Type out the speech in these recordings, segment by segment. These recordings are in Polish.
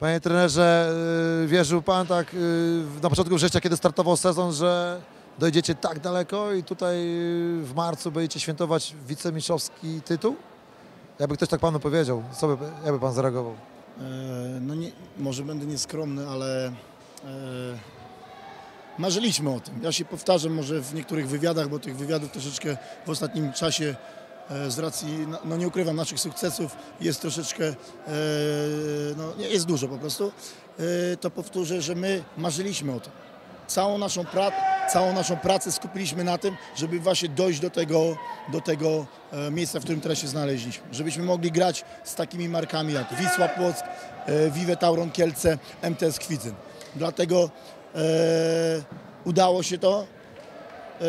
Panie trenerze, y, wierzył Pan tak y, na początku września, kiedy startował sezon, że dojdziecie tak daleko i tutaj y, w marcu będziecie świętować wicemistrzowski tytuł? Jakby ktoś tak Panu powiedział, co by, jakby Pan zareagował? E, No nie, może będę nieskromny, ale e, marzyliśmy o tym. Ja się powtarzam może w niektórych wywiadach, bo tych wywiadów troszeczkę w ostatnim czasie z racji, no, no nie ukrywam, naszych sukcesów jest troszeczkę, e, no jest dużo po prostu. E, To powtórzę, że my marzyliśmy o tym. Całą naszą, pra, całą naszą pracę skupiliśmy na tym, żeby właśnie dojść do tego, do tego e, miejsca, w którym teraz się znaleźliśmy. Żebyśmy mogli grać z takimi markami jak Wisła Płock, e, Vive Tauron Kielce, MTS Kwidzyn. Dlatego e, udało się to e,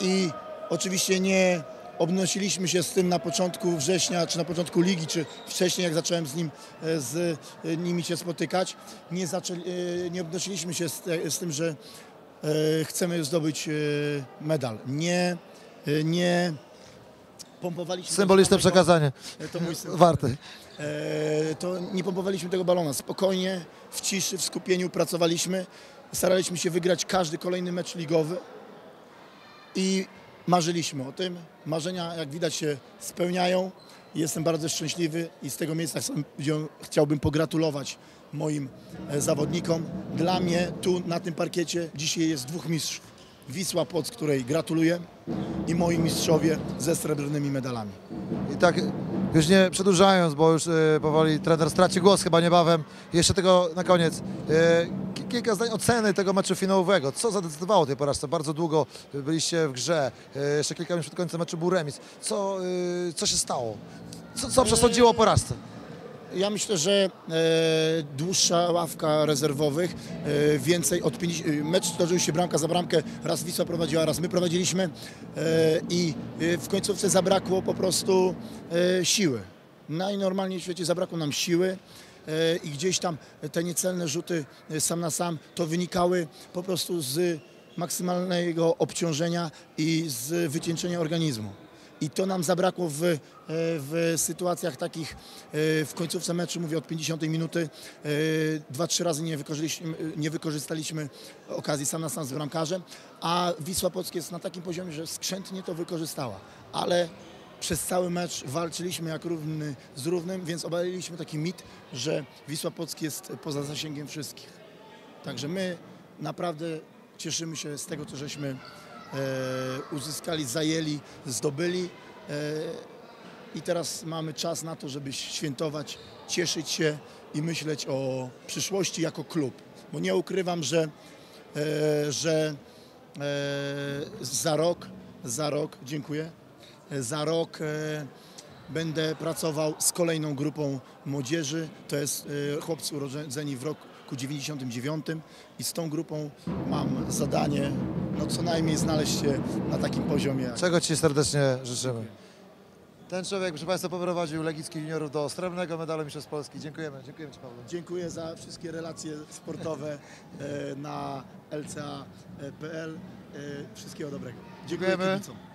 i oczywiście nie obnosiliśmy się z tym na początku września, czy na początku ligi, czy wcześniej, jak zacząłem z, nim, e, z e, nimi się spotykać. Nie, zaczęli, e, nie obnosiliśmy się z, z tym, że chcemy zdobyć medal. Nie, nie pompowaliśmy... Symboliczne tego przekazanie. To mój warte. E, to nie pompowaliśmy tego balona. Spokojnie, w ciszy, w skupieniu pracowaliśmy. Staraliśmy się wygrać każdy kolejny mecz ligowy i marzyliśmy o tym. Marzenia, jak widać, się spełniają. Jestem bardzo szczęśliwy i z tego miejsca chciałbym pogratulować moim e, zawodnikom. Dla mnie tu na tym parkiecie dzisiaj jest dwóch mistrzów. Wisła Płock, której gratuluję i moi mistrzowie ze srebrnymi medalami. I tak już nie przedłużając, bo już y, powoli trener straci głos chyba niebawem. Jeszcze tego na koniec. Ki- kilka zdań oceny tego meczu finałowego. Co zadecydowało tej porażce? Bardzo długo byliście w grze. Y, jeszcze kilka minut przed końcem meczu był remis. Co, co się stało? Co, co przesądziło o porażce? Ja myślę, że e, dłuższa ławka rezerwowych, e, więcej od 50, e, mecz toczył się bramka za bramkę, raz Wisła prowadziła, raz my prowadziliśmy e, i e, w końcówce zabrakło po prostu e, siły. Najnormalniej w świecie zabrakło nam siły i gdzieś tam te niecelne rzuty sam na sam to wynikały po prostu z maksymalnego obciążenia i z wycieńczenia organizmu. I to nam zabrakło w, e, w sytuacjach takich e, w końcówce meczu, mówię od 50 minuty, e, dwa, trzy razy nie wykorzystaliśmy, nie wykorzystaliśmy okazji sam na sam z bramkarzem, a Wisła Płock jest na takim poziomie, że skrzętnie to wykorzystała. Ale przez cały mecz walczyliśmy jak równy z równym, więc obaliliśmy taki mit, że Wisła Płock jest poza zasięgiem wszystkich. Także my naprawdę cieszymy się z tego, co żeśmy uzyskali, zajęli, zdobyli. E, I teraz mamy czas na to, żeby świętować, cieszyć się i myśleć o przyszłości jako klub. Bo nie ukrywam, że, e, że e, za rok, za rok, dziękuję, e, za rok e, będę pracował z kolejną grupą młodzieży. To jest e, chłopcy urodzeni w roku 99 i z tą grupą mam zadanie no co najmniej znaleźć się na takim poziomie. Czego Ci serdecznie życzymy? Ten człowiek, proszę Państwa, poprowadził Legicki Juniorów do srebrnego medalu Mistrzostw Polski. Dziękujemy. Dziękujemy Ci, Pawle. Dziękuję za wszystkie relacje sportowe e, na lca.pl. E, Wszystkiego dobrego. Dziękuję Dziękujemy. kibicom.